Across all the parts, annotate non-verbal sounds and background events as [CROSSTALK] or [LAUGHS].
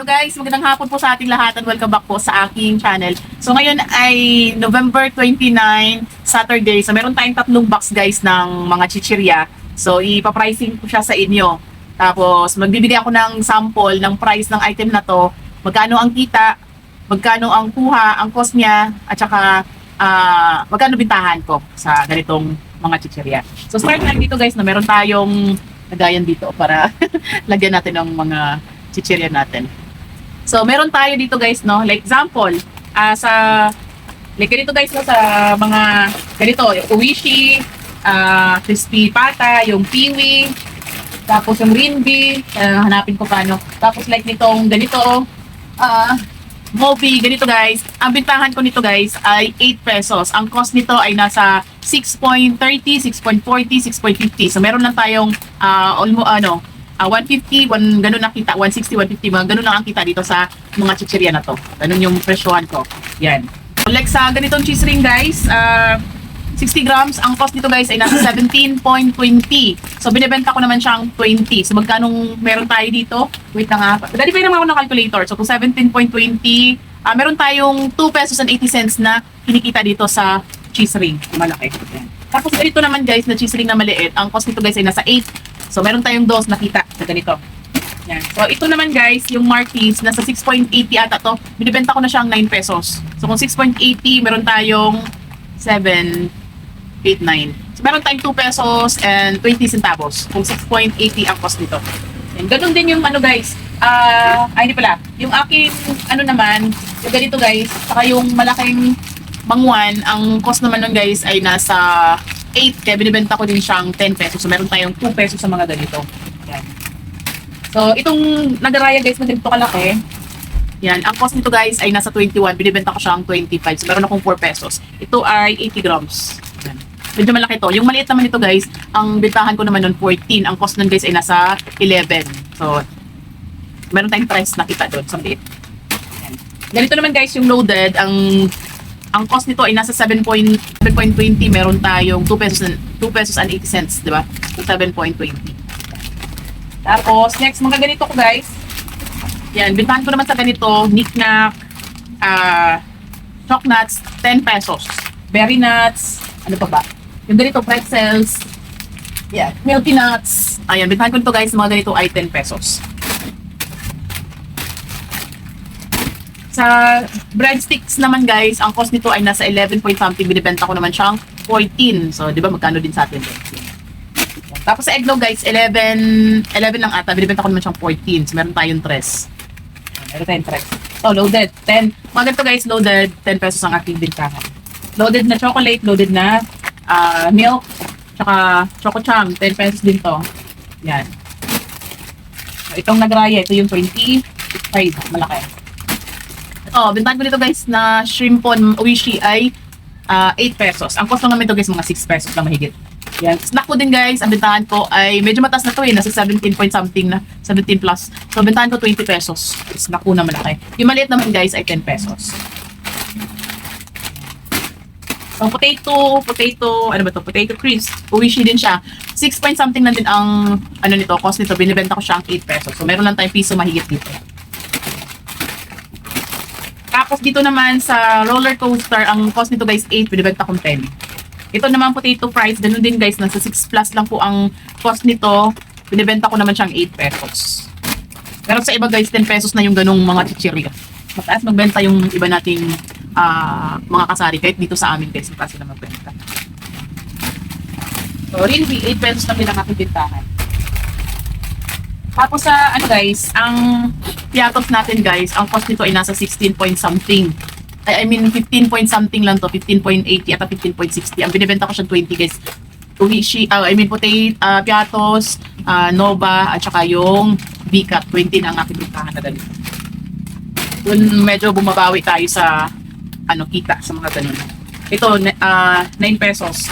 So guys, magandang hapon po sa ating lahat and welcome back po sa aking channel. So ngayon ay November 29, Saturday. So meron tayong tatlong box guys ng mga chichirya. So ipapricing ko siya sa inyo. Tapos magbibigay ako ng sample ng price ng item na to. Magkano ang kita, magkano ang kuha, ang cost niya, at saka ah, magkano bintahan ko sa ganitong mga chichirya. So start na dito guys na meron tayong lagayan dito para [LAUGHS] lagyan natin ng mga chichirya natin. So, meron tayo dito guys, no? Like example, ah sa like ganito guys, no, sa mga ganito, yung uwishi, ah crispy pata, yung piwi, tapos yung rinbi, ah, hanapin ko paano. Tapos like nitong ganito, ah Mobi, ganito guys. Ang bintahan ko nito guys ay 8 pesos. Ang cost nito ay nasa 6.30, 6.40, 6.50. So meron lang tayong ah almo ano, ah 150, one, ganun ang kita, 160, 150, mga ganun lang ang kita dito sa mga chichirya na to. Ganun yung presyohan ko. Yan. Like sa ganitong cheese ring guys, ah 60 grams, ang cost nito guys ay nasa [LAUGHS] 17.20. So binebenta ko naman siyang 20. So magkano meron tayo dito? Wait na nga. Dali pa naman ako ng calculator. So kung 17.20, ah meron tayong 2 pesos and 80 cents na kinikita dito sa cheese ring. Malaki. Yan. Tapos ito naman guys, na cheese ring na maliit, ang cost nito guys ay nasa 8. So meron tayong dos nakita na ganito. Yan. So ito naman guys, yung Marquis, nasa 6.80 ata to. Binibenta ko na siyang 9 pesos. So kung 6.80, meron tayong 7, 8, 9. So meron tayong 2 pesos and 20 centavos. Kung 6.80 ang cost nito. Yan. Ganun din yung ano guys, ah, ay hindi pala, yung aking ano naman, yung ganito guys, saka yung malaking mangwan, ang cost naman nun guys ay nasa 8, kaya binibenta ko din siyang 10 pesos. So meron tayong 2 pesos sa mga ganito. Yan. So, itong nagaraya guys na ganito kalaki, yan, ang cost nito guys ay nasa 21, binibenta ko siyang 25. So, meron akong 4 pesos. Ito ay 80 grams. Yan. Medyo malaki to. Yung maliit naman ito guys, ang bintahan ko naman nun 14. Ang cost nun guys ay nasa 11. So, meron tayong price na kita doon sa maliit. Ganito naman guys yung loaded, ang ang cost nito ay nasa 7.20, meron tayong 2 pesos and 2 pesos and 80 cents, di ba? So 7.20. Tapos next mga ganito ko guys. Yan, bintahan ko naman sa ganito, knick-knack, ah, choc nuts, 10 pesos. Berry nuts, ano pa ba? Yung ganito, pretzels, yeah, milky nuts. Ayan, bintahan ko nito guys, mga ganito ay 10 pesos. Sa breadsticks naman guys, ang cost nito ay nasa 11 point something. Binibenta ko naman siyang 14. So, di ba magkano din sa atin? Tapos sa eggnog guys, 11, 11 lang ata. Binibenta ko naman siyang 14. So, meron tayong tres. Meron tayong tres. So, loaded. 10. Mga ganito guys, loaded. 10 pesos ang aking bintahan. Loaded na chocolate, loaded na ah, milk, tsaka choco cham. 10 pesos din to. Yan. So, itong nagraya, ito yung 25. Malaki. Ito, bintahan ko dito guys na shrimpon uishi ay ah, 8 pesos. Ang cost lang naman ito guys, mga 6 pesos lang mahigit. Yan. Snack ko din guys, ang bintahan ko ay medyo mataas na to eh, nasa 17 point something na, 17 plus. So, bintahan ko 20 pesos. Snack ko na malaki. Yung maliit naman guys ay 10 pesos. So, potato, potato, ano ba to? Potato crisp. Uwishi din siya. 6 point something lang din ang, ano nito, cost nito. Binibenta ko siya ang 8 pesos. So, meron lang tayong piso mahigit dito. Tapos dito naman sa roller coaster, ang cost nito guys 8, binibenta kong 10. Ito naman potato fries, ganun din guys, nasa 6 plus lang po ang cost nito. Binibenta ko naman siyang 8 pesos. Pero sa iba guys, 10 pesos na yung ganung mga chichirya. Mataas magbenta yung iba nating ah, mga kasari, kahit dito sa amin guys, mataas sila magbenta. So, really, 8 pesos na pinakakibintahan. Tapos sa ano guys, ang piatos natin guys, ang cost nito ay nasa 16 point something. I, I mean 15 point something lang to, 15.80 at 15.60. Ang binibenta ko siya 20 guys. Uwishi, uh, I mean potato, uh, piatos, ah, nova, at saka yung bikat, 20 na ang aking bintahan na ganito. Doon medyo bumabawi tayo sa ano kita sa mga ganun. Ito, uh, 9 pesos.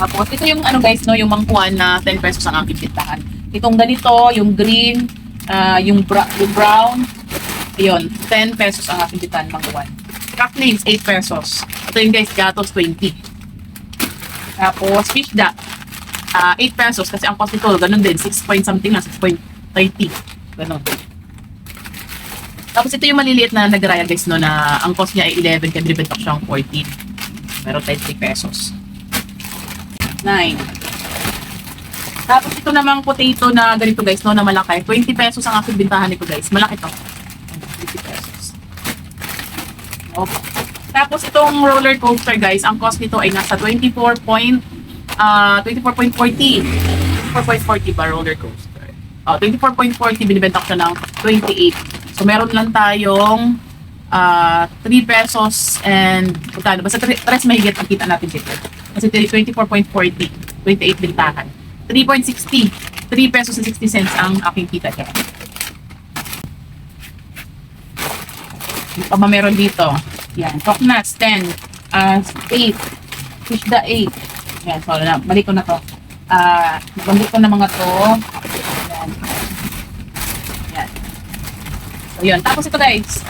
Tapos, ito yung ano guys, no, yung mangkuan na 10 pesos ang aking tintahan. Itong ganito, yung green, ah, yung, bra- yung brown, yun, 10 pesos ang aking tintahan, mangkuan. Cracklings, 8 pesos. Ito yung guys, gatos, 20. Tapos, fish da, ah 8 pesos kasi ang cost nito, ganun din, 6 point something na, 6.30. Ganun. Tapos ito yung maliliit na nagraya guys no na ang cost niya ay 11 kaya binibenta ko siyang 14. Meron tayo 3 pesos. 9. Tapos ito namang potato na ganito guys no na malaki. 20 pesos ang aking bintahan nito guys. Malaki to. 20 pesos. Okay. Tapos itong roller coaster guys, ang cost nito ay nasa 24 point ah 24.40. 24.40 ba roller coaster? Oh, 24.40 binibenta ko siya ng 28. So meron lang tayong ah 3 pesos and magkano? Basta 3 mahigit ang kita natin dito. Kasi 24.40, 28 bintahan. 3.60, 3 pesos and 60 cents ang aking kita dyan. Ba meron dito? Yan, coconuts 10, uh, 8, fish da 8. Yan, so na, balik ko na to. Ah, uh, balik ko na mga to. Yan. Yan. So yun, tapos ito guys,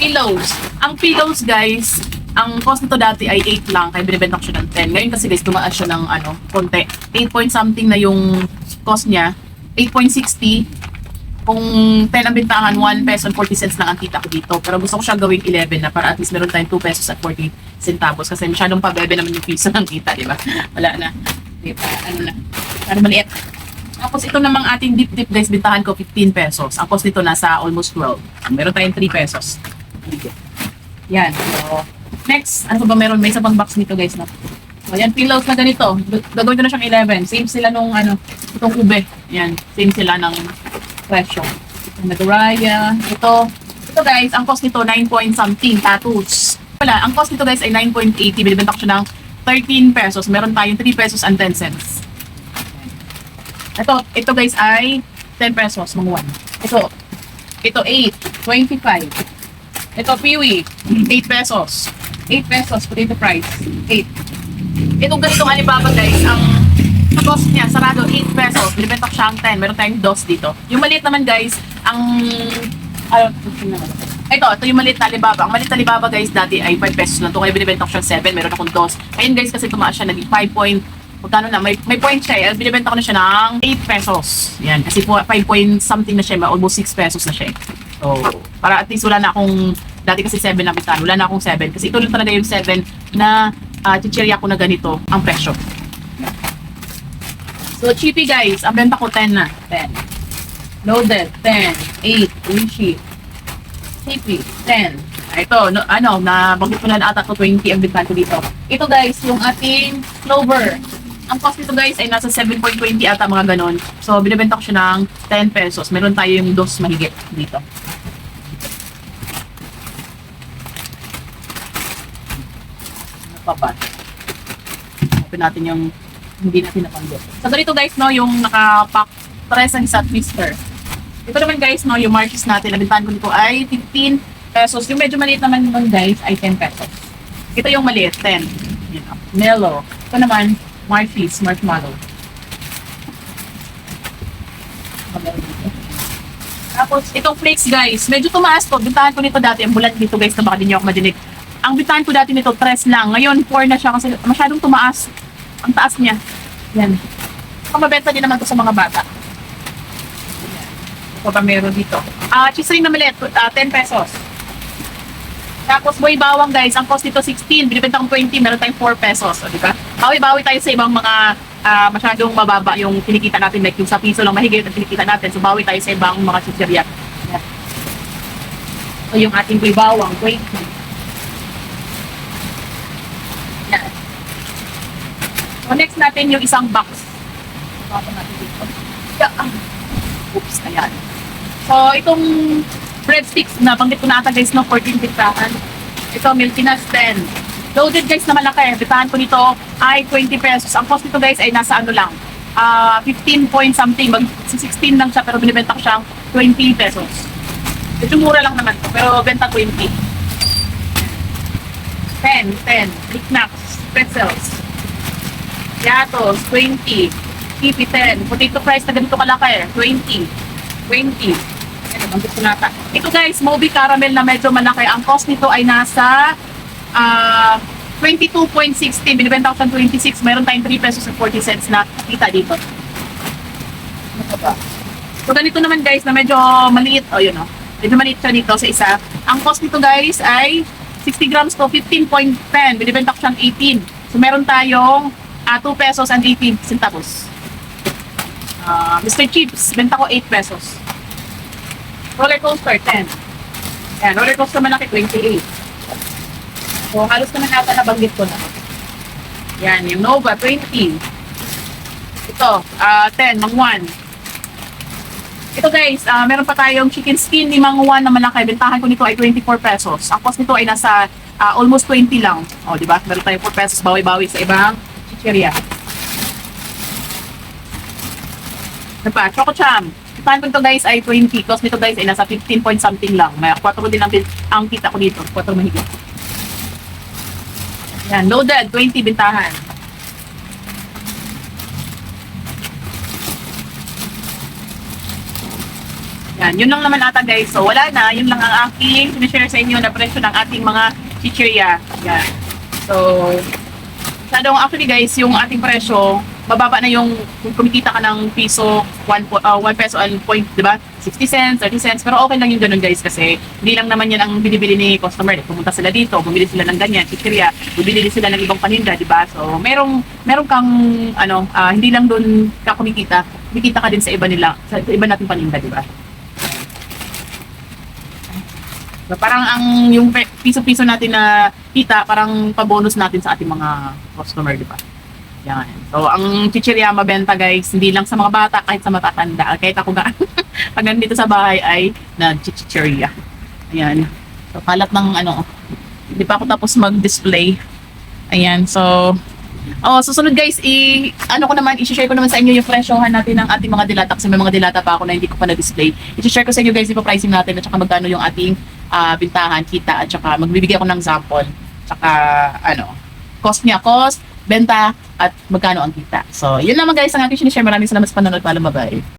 pillows. Ang pillows guys, ang cost nito dati ay 8 lang, kaya binibenta ko siya ng 10. Ngayon kasi guys, tumaas siya ng ano, konti. 8 point something na yung cost niya. 8.60 kung 10 ang bintahan, 1 peso and 40 cents lang ang kita ko dito. Pero gusto ko siya gawing 11 na para at least meron tayong 2 pesos at 40 centavos. Kasi masyadong pabebe naman yung piso ng kita, di ba? [LAUGHS] Wala na. Di ba? Ano na? Ano maliit. Tapos ito namang ating dip dip guys, bintahan ko 15 pesos. Ang cost nito nasa almost 12. Meron tayong 3 pesos. Yan. So, next, ano pa ba meron? May isa pang box nito guys. No? So, yan, pillows na ganito. Gagawin ko na siyang 11. Same sila nung ano, itong ube. Yan, same sila ng presyo. Nagaraya. Ito, ito guys, ang cost nito 9 point something tattoos. Wala, ang cost nito guys ay 9.80. Binibenta ko siya ng 13 pesos. Meron tayong 3 pesos and 10 cents. Ito, ito guys ay 10 pesos, mga 1. Ito, ito 8, 25. Ito, Piwi, 8 pesos. 8 pesos, potato price, 8. Ito ganitong Alibaba guys, ang ang cost niya, sarado 8 pesos. Binibenta ko siya ang 10. Meron tayong dos dito. Yung maliit naman guys, ang... Ano, ito, ito yung maliit na Alibaba. Ang maliit na Alibaba guys, dati ay 5 pesos lang to. Kaya binibenta ko siya 7. Meron akong dos. Ngayon guys, kasi tumaas siya, naging 5 point Magkano na? May, may point siya. eh. Binibenta ko na siya ng 8 pesos. Yan. Kasi po, 5 point something na siya. Almost 6 pesos na siya. eh. So, para at least wala na akong, dati kasi 7 na bitan. Wala na akong 7. Kasi ito lang talaga yung 7 na uh, chichirya ko na ganito ang presyo. So, cheapy guys. Ang benta ko 10 na. 10. Loaded, 10. 8. Uishi. Cheapy, 10. Ah, Ito, no, ano, na bagit ko na ata to 20 ang benta ko dito. Ito guys, yung ating clover. Ang cost nito guys ay nasa 7.20 ata mga ganon. So, binibenta ko siya ng 10 pesos. Meron tayo yung dos mahigit dito. Pa ba? Open natin yung hindi natin napanggit. So, ganito guys, no, yung nakapack tres ang isa twister. Ito naman guys, no, yung marches natin, nabintahan ko nito ay 15 pesos. Yung medyo maliit naman naman guys ay 10 pesos. Ito yung maliit, 10. You know, mellow. Ito naman, Marfies, marshmallow. Tapos, itong flakes guys, medyo tumaas to. Bintahan ko nito dati, ang bulat dito guys, na baka din niyo ako madinig. Ang bintahan ko dati nito, 3 lang. Ngayon, 4 na siya kasi masyadong tumaas. Ang taas niya. Yan. Kamabenta din naman to sa mga bata. Ito pa meron dito. Ah, cheese ring na maliit, ah, 10 pesos. Tapos boy bawang guys, ang cost nito 16, binibenta kong 20, meron tayong 4 pesos, o di ba? Bawi-bawi tayo sa ibang mga ah, masyadong mababa yung kinikita natin, like yung sa piso lang mahigit ang kinikita natin, so bawi tayo sa ibang mga chichirya. Yan. So yung ating boy bawang, 20. So next natin yung isang box. Baka natin dito. Yeah. Oops, ayan. So, itong breadsticks na banggit ko na ata guys no 14 bitahan. Ito Milky Nuts 10. Loaded guys na malaki. Bitahan ko nito ay 20 pesos. Ang cost nito guys ay nasa ano lang. ah 15 point something. Mag 16 lang siya pero binibenta ko siyang 20 pesos. Medyo mura lang naman to pero benta 20. 10, 10. Knickknacks, pretzels. Yatos, 20. Kipi 10. Potato fries na ganito kalaki, 20. 20. Ano, banggit ko nata. Ito guys, Moby Caramel na medyo malaki. Ang cost nito ay nasa ah 22.60. Binibenta ko siyang 26. Meron tayong 3 pesos and 40 cents na kita dito. Ano? So ganito naman guys na medyo maliit. O yun o. Medyo maliit siya dito sa isa. Ang cost nito guys ay 60 grams to 15.10. Binibenta ko siyang 18. So meron tayong ah, 2 pesos and 18 centavos. Ah, Mr. Chips, benta ko 8 pesos. Roller coaster, 10. Yan, roller coaster malaki, 28. So, halos naman nata nabanggit ko na. Yan, yung Nova, 20. Ito, ah 10, Mang Juan. Ito guys, ah, meron pa tayong chicken skin ni Mang Juan na malaki. Bentahan ko nito ay 24 pesos. Ang cost nito ay nasa ah, almost 20 lang. O, di ba? Meron tayong 4 pesos bawi-bawi sa ibang chicheria. Ano pa? Choco Cham. Bentahan ko nito guys ay 20. Cost nito guys ay nasa 15 point something lang. May 4 din ang, ang kita ko dito. 4 mahigit. Yan, loaded, 20 bintahan. Yan, yun lang naman ata guys. So wala na, yun lang ang aking sinishare sa inyo na presyo ng ating mga chichirya. Yan. So, masyadong actually guys, yung ating presyo, mababa na yung kumikita ka ng piso, 1 uh, one peso and point, di ba? 60 cents, 30 cents, pero okay lang yung ganun guys kasi hindi lang naman yan ang binibili ni customer. Pumunta sila dito, bumili sila ng ganyan, chichirya, bumili sila ng ibang paninda, di ba? So, merong, merong kang, ano, ah, hindi lang doon ka kumikita, kumikita ka din sa iba nila, sa iba nating paninda, di ba? So, parang ang yung piso-piso natin na kita, parang pabonus natin sa ating mga customer, di ba? Yan. So, ang chichirya mabenta guys, hindi lang sa mga bata, kahit sa matatanda. Kahit ako ga, [LAUGHS] pag nandito sa bahay ay nag-chichirya. Ayan. So, kalat ng ano, hindi pa ako tapos mag-display. Ayan, so, Oh, susunod guys, i ano ko naman, i-share ko naman sa inyo yung presyohan natin ng ating mga dilata kasi may mga dilata pa ako na hindi ko pa na-display. I-share ko sa inyo guys yung pricing natin at saka magkano yung ating ah, bintahan, kita at saka magbibigay ako ng sample. Tsaka ano, cost niya, cost, benta at magkano ang kita. So, yun naman guys ang aking sinishare. Maraming salamat sa panonood. Paalam, bye